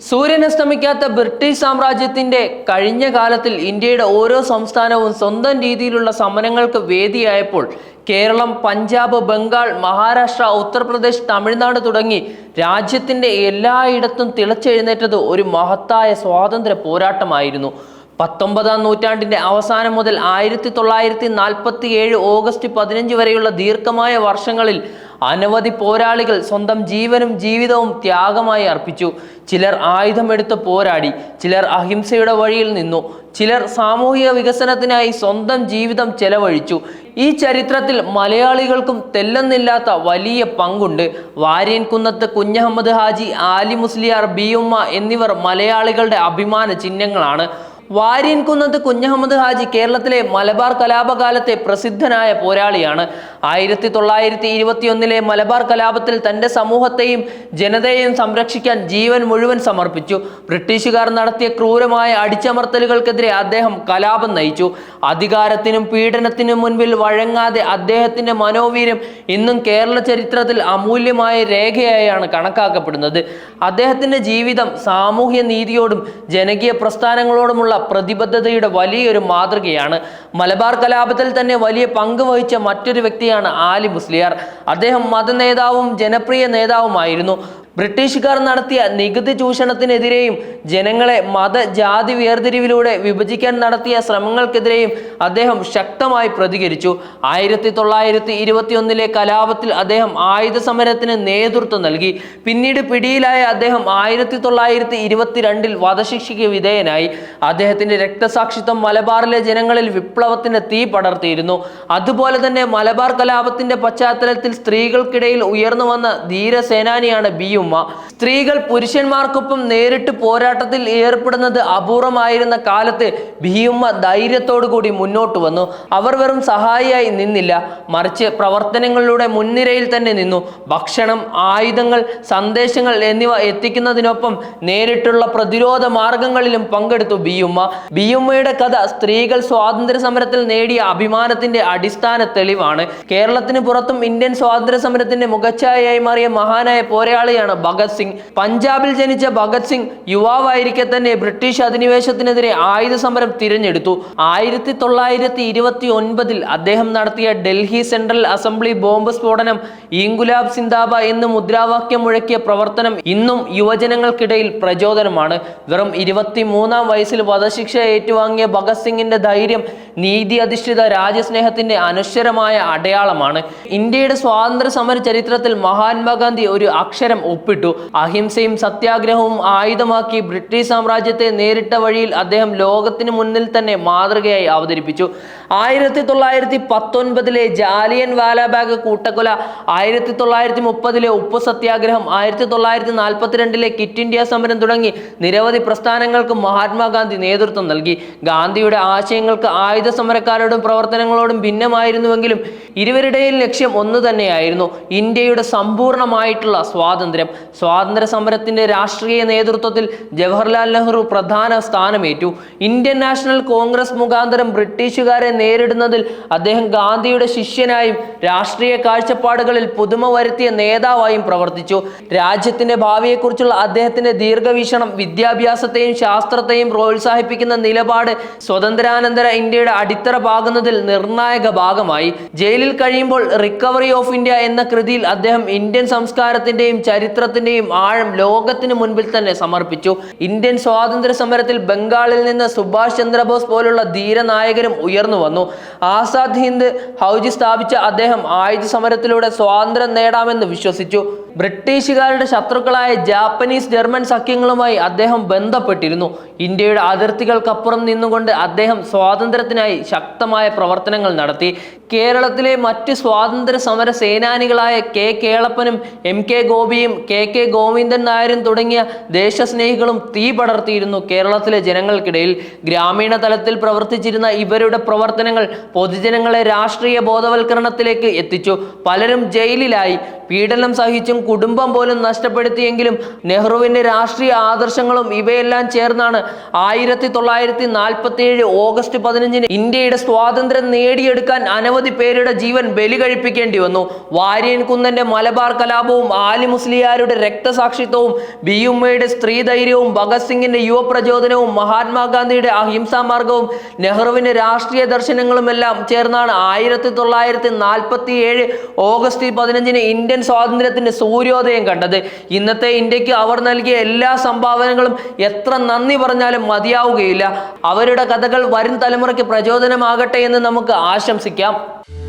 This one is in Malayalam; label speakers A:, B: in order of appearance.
A: സൂര്യനസ്തമിക്കാത്ത ബ്രിട്ടീഷ് സാമ്രാജ്യത്തിന്റെ കഴിഞ്ഞ കാലത്തിൽ ഇന്ത്യയുടെ ഓരോ സംസ്ഥാനവും സ്വന്തം രീതിയിലുള്ള സമരങ്ങൾക്ക് വേദിയായപ്പോൾ കേരളം പഞ്ചാബ് ബംഗാൾ മഹാരാഷ്ട്ര ഉത്തർപ്രദേശ് തമിഴ്നാട് തുടങ്ങി രാജ്യത്തിന്റെ എല്ലായിടത്തും തിളച്ചെഴുന്നേറ്റത് ഒരു മഹത്തായ സ്വാതന്ത്ര്യ പോരാട്ടമായിരുന്നു. പത്തൊമ്പതാം നൂറ്റാണ്ടിന്റെ അവസാനം മുതൽ ആയിരത്തി തൊള്ളായിരത്തി നാൽപ്പത്തി ഏഴ് ഓഗസ്റ്റ് പതിനഞ്ച് വരെയുള്ള ദീർഘമായ വർഷങ്ങളിൽ അനവധി പോരാളികൾ സ്വന്തം ജീവനും ജീവിതവും ത്യാഗമായി അർപ്പിച്ചു. ചിലർ ആയുധമെടുത്ത് പോരാടി ചിലർ അഹിംസയുടെ വഴിയിൽ നിന്നു ചിലർ സാമൂഹിക വികസനത്തിനായി സ്വന്തം ജീവിതം ചെലവഴിച്ചു. ഈ ചരിത്രത്തിൽ മലയാളികൾക്കും തെല്ലെന്നില്ലാത്ത വലിയ പങ്കുണ്ട്. വാര്യൻകുന്നത്ത് കുഞ്ഞഹമ്മദ് ഹാജി ആലി മുസ്ലിയാർ ബിയുമ്മ എന്നിവർ മലയാളികളുടെ അഭിമാന ചിഹ്നങ്ങളാണ്. വാര്യൻകുന്നത്ത് കുഞ്ഞഹമ്മദ് ഹാജി കേരളത്തിലെ മലബാർ കലാപകാലത്തെ പ്രസിദ്ധനായ പോരാളിയാണ്. ആയിരത്തി തൊള്ളായിരത്തി ഇരുപത്തിയൊന്നിലെ മലബാർ കലാപത്തിൽ തന്റെ സമൂഹത്തെയും ജനതയെയും സംരക്ഷിക്കാൻ ജീവൻ മുഴുവൻ സമർപ്പിച്ചു. ബ്രിട്ടീഷുകാർ നടത്തിയ ക്രൂരമായ അടിച്ചമർത്തലുകൾക്കെതിരെ അദ്ദേഹം കലാപം നയിച്ചു. അധികാരത്തിനും പീഡനത്തിനും മുൻപിൽ വഴങ്ങാതെ അദ്ദേഹത്തിന്റെ മനോവീര്യം ഇന്നും കേരള ചരിത്രത്തിൽ അമൂല്യമായ രേഖയായാണ് കണക്കാക്കപ്പെടുന്നത്. അദ്ദേഹത്തിന്റെ ജീവിതം സാമൂഹ്യ നീതിയോടും ജനകീയ പ്രസ്ഥാനങ്ങളോടുമുള്ള പ്രതിബദ്ധതയുടെ വലിയൊരു മാതൃകയാണ്. മലബാർ കലാപത്തിൽ തന്നെ വലിയ പങ്ക് വഹിച്ച മറ്റൊരു വ്യക്തിയാണ് ആലി മുസ്ലിയാർ. അദ്ദേഹം മതനേതാവും ജനപ്രിയ നേതാവുമായിരുന്നു. ബ്രിട്ടീഷുകാർ നടത്തിയ നികുതി ചൂഷണത്തിനെതിരെയും ജനങ്ങളെ മത ജാതി വേർതിരിവിലൂടെ വിഭജിക്കാൻ നടത്തിയ ശ്രമങ്ങൾക്കെതിരെയും അദ്ദേഹം ശക്തമായി പ്രതികരിച്ചു. ആയിരത്തി തൊള്ളായിരത്തി ഇരുപത്തിയൊന്നിലെ കലാപത്തിൽ അദ്ദേഹം ആയുധ സമരത്തിന് നേതൃത്വം നൽകി. പിന്നീട് പിടിയിലായ അദ്ദേഹം ആയിരത്തി തൊള്ളായിരത്തി ഇരുപത്തിരണ്ടിൽ വധശിക്ഷയ്ക്ക് വിധേയനായി. അദ്ദേഹത്തിന്റെ രക്തസാക്ഷിത്വം മലബാറിലെ ജനങ്ങളിൽ വിപ്ലവത്തിന്റെ തീ പടർത്തിയിരുന്നു. അതുപോലെ തന്നെ മലബാർ കലാപത്തിന്റെ പശ്ചാത്തലത്തിൽ സ്ത്രീകൾക്കിടയിൽ ഉയർന്നു വന്ന ധീരസേനാനിയാണ് ബിയുമ്മ സ്ത്രീകൾ പുരുഷന്മാർക്കൊപ്പം നേരിട്ട് പോരാട്ടത്തിൽ ഏർപ്പെടുന്നത് അപൂർവമായിരുന്ന കാലത്ത് ബിയുമ്മ ധൈര്യത്തോടു കൂടി മുന്നോട്ട് വന്നു. അവർ വെറും സഹായിയായി നിന്നില്ല. മറിച്ച് പ്രവർത്തനങ്ങളിലൂടെ മുൻനിരയിൽ തന്നെ നിന്നു. ഭക്ഷണം ആയുധങ്ങൾ സന്ദേശങ്ങൾ എന്നിവ എത്തിക്കുന്നതിനൊപ്പം നേരിട്ടുള്ള പ്രതിരോധ മാർഗങ്ങളിലും പങ്കെടുത്തു ബിയുമ്മ ബിയുമ്മയുടെ കഥ സ്ത്രീകൾ സ്വാതന്ത്ര്യ സമരത്തിൽ നേടിയ അഭിമാനത്തിന്റെ അടിസ്ഥാന തെളിവാണ്. കേരളത്തിന് പുറത്തും ഇന്ത്യൻ സ്വാതന്ത്ര്യ സമരത്തിന്റെ മുഖച്ഛായയായി മാറിയ മഹാനായ പോരാളിയാണ് ഭഗത് സിംഗ് പഞ്ചാബിൽ ജനിച്ച ഭഗത് സിംഗ് യുവാവായിരിക്കെ തന്നെ ബ്രിട്ടീഷ് അധിനിവേശത്തിനെതിരെ ആയുധ സമരം തിരഞ്ഞെടുത്തു. ആയിരത്തി തൊള്ളായിരത്തി ഇരുപത്തി ഒൻപതിൽ അദ്ദേഹം നടത്തിയ ഡൽഹി സെൻട്രൽ അസംബ്ലി ബോംബ് സ്ഫോടനം ഇംഗുലാബ് സിന്ദാബ എന്ന് മുദ്രാവാക്യം മുഴക്കിയ പ്രവർത്തനം ഇന്നും യുവജനങ്ങൾക്കിടയിൽ പ്രചോദനമാണ്. വെറും ഇരുപത്തി മൂന്നാം വയസ്സിൽ വധശിക്ഷ ഏറ്റുവാങ്ങിയ ഭഗത് സിംഗിന്റെ ധൈര്യം നീതി അധിഷ്ഠിത രാജ്യസ്നേഹത്തിന്റെ അനശ്വരമായ അടയാളമാണ്. ഇന്ത്യയുടെ സ്വാതന്ത്ര്യ സമര ചരിത്രത്തിൽ മഹാത്മാഗാന്ധി ഒരു അക്ഷരം ഒപ്പിട്ടു. അഹിംസയും സത്യാഗ്രഹവും ആയുധമാക്കി ബ്രിട്ടീഷ് സാമ്രാജ്യത്തെ നേരിട്ട വഴിയിൽ അദ്ദേഹം ലോകത്തിന് മുന്നിൽ തന്നെ മാതൃകയായി അവതരിപ്പിച്ചു. ആയിരത്തി തൊള്ളായിരത്തി പത്തൊൻപതിലെ ജാലിയൻ വാലാബാഗ് കൂട്ടക്കൊല ആയിരത്തി തൊള്ളായിരത്തി മുപ്പതിലെ ഉപ്പ് സത്യാഗ്രഹം ആയിരത്തി തൊള്ളായിരത്തി നാൽപ്പത്തിരണ്ടിലെ കിറ്റ് ഇന്ത്യ സമരം തുടങ്ങി നിരവധി പ്രസ്ഥാനങ്ങൾക്ക് മഹാത്മാഗാന്ധി നേതൃത്വം നൽകി. ഗാന്ധിയുടെ ആശയങ്ങൾക്ക് ആയുധ സമരക്കാരോടും പ്രവർത്തനങ്ങളോടും ഭിന്നമായിരുന്നുവെങ്കിലും ഇരുവരുടെയും ലക്ഷ്യം ഒന്ന് തന്നെയായിരുന്നു ഇന്ത്യയുടെ സമ്പൂർണമായിട്ടുള്ള സ്വാതന്ത്ര്യം. സ്വാതന്ത്ര്യ സമരത്തിന്റെ രാഷ്ട്രീയ നേതൃത്വത്തിൽ ജവഹർലാൽ നെഹ്റു പ്രധാന സ്ഥാനമേറ്റു. ഇന്ത്യൻ നാഷണൽ കോൺഗ്രസ് മുഖാന്തരം ബ്രിട്ടീഷുകാരെ നേരിടുന്നതിൽ അദ്ദേഹം ഗാന്ധിയുടെ ശിഷ്യനായും രാഷ്ട്രീയ കാഴ്ചപ്പാടുകളിൽ പുതുമ വരുത്തിയ നേതാവായും പ്രവർത്തിച്ചു. രാജ്യത്തിന്റെ ഭാവിയെക്കുറിച്ചുള്ള അദ്ദേഹത്തിന്റെ ദീർഘവീക്ഷണം വിദ്യാഭ്യാസത്തെയും ശാസ്ത്രത്തെയും പ്രോത്സാഹിപ്പിക്കുന്ന നിലപാട് സ്വതന്ത്രാനന്തര ഇന്ത്യയുടെ അടിത്തറ പാകുന്നതിൽ നിർണായക ഭാഗമായി. ജയിലിൽ കഴിയുമ്പോൾ റിക്കവറി ഓഫ് ഇന്ത്യ എന്ന കൃതിയിൽ അദ്ദേഹം ഇന്ത്യൻ സംസ്കാരത്തിന്റെയും ചരിത്രത്തിന്റെയും ആഴം ലോകത്തിന് മുൻപിൽ തന്നെ സമർപ്പിച്ചു. ഇന്ത്യൻ സ്വാതന്ത്ര്യ സമരത്തിൽ ബംഗാളിൽ നിന്ന് സുഭാഷ് ചന്ദ്രബോസ് പോലുള്ള ധീരനായകരും ഉയർന്നു വന്നു. ആസാദ് ഹിന്ദ് ഹൗജി സ്ഥാപിച്ച അദ്ദേഹം ആയുധ സമരത്തിലൂടെ സ്വാതന്ത്ര്യം നേടാമെന്ന് വിശ്വസിച്ചു. ബ്രിട്ടീഷുകാരുടെ ശത്രുക്കളായ ജാപ്പനീസ് ജർമ്മൻ സഖ്യങ്ങളുമായി അദ്ദേഹം ബന്ധപ്പെട്ടിരുന്നു. ഇന്ത്യയുടെ അതിർത്തികൾക്കപ്പുറം നിന്നുകൊണ്ട് അദ്ദേഹം സ്വാതന്ത്ര്യത്തിനായി ശക്തമായ പ്രവർത്തനങ്ങൾ നടത്തി കേരളത്തിലെ മറ്റ് സ്വാതന്ത്ര്യ സമര സേനാനികളായ കെ കേളപ്പനും എം കെ ഗോപിയും കെ കെ ഗോവിന്ദൻ നായരും തുടങ്ങിയ ദേശസ്നേഹികളും തീ പടർത്തിയിരുന്നു കേരളത്തിലെ ജനങ്ങൾക്കിടയിൽ. ഗ്രാമീണ തലത്തിൽ പ്രവർത്തിച്ചിരുന്ന ഇവരുടെ പ്രവർത്തനങ്ങൾ പൊതുജനങ്ങളെ രാഷ്ട്രീയ ബോധവൽക്കരണത്തിലേക്ക് എത്തിച്ചു. പലരും ജയിലിലായി. പീഡനം സഹിച്ചും കുടുംബം പോലും നഷ്ടപ്പെടുത്തിയെങ്കിലും നെഹ്റുവിന്റെ രാഷ്ട്രീയ ആദർശങ്ങളും ഇവയെല്ലാം ചേർന്നാണ് ആയിരത്തി തൊള്ളായിരത്തി നാൽപ്പത്തി ഏഴ് ഓഗസ്റ്റ് പതിനഞ്ചിന് ഇന്ത്യയുടെ സ്വാതന്ത്ര്യം നേടിയെടുക്കാൻ അനവധി നിരവധി പേരുടെ ജീവൻ ബലി കഴിപ്പിക്കേണ്ടി വന്നു. വാര്യൻ കുന്നന്റെ മലബാർ കലാപവും ആലി മുസ്ലിയാരുടെ രക്തസാക്ഷിത്വവും ബിയുമ്മയുടെ സ്ത്രീധൈര്യവും ഭഗത് സിംഗിന്റെ യുവപ്രചോദനവും മഹാത്മാഗാന്ധിയുടെ അഹിംസാ മാർഗവും നെഹ്റുവിന്റെ രാഷ്ട്രീയ ദർശനങ്ങളുമെല്ലാം ചേർന്നാണ് ആയിരത്തി തൊള്ളായിരത്തി നാൽപ്പത്തി ഏഴ് ഓഗസ്റ്റ് പതിനഞ്ചിന് ഇന്ത്യൻ സ്വാതന്ത്ര്യത്തിന്റെ സൂര്യോദയം കണ്ടത്. ഇന്നത്തെ ഇന്ത്യയ്ക്ക് അവർ നൽകിയ എല്ലാ സംഭാവനകളും എത്ര നന്ദി പറഞ്ഞാലും മതിയാവുകയില്ല. അവരുടെ കഥകൾ വരും തലമുറയ്ക്ക് പ്രചോദനമാകട്ടെ എന്ന് നമുക്ക് ആശംസിക്കാം. 감사합니다.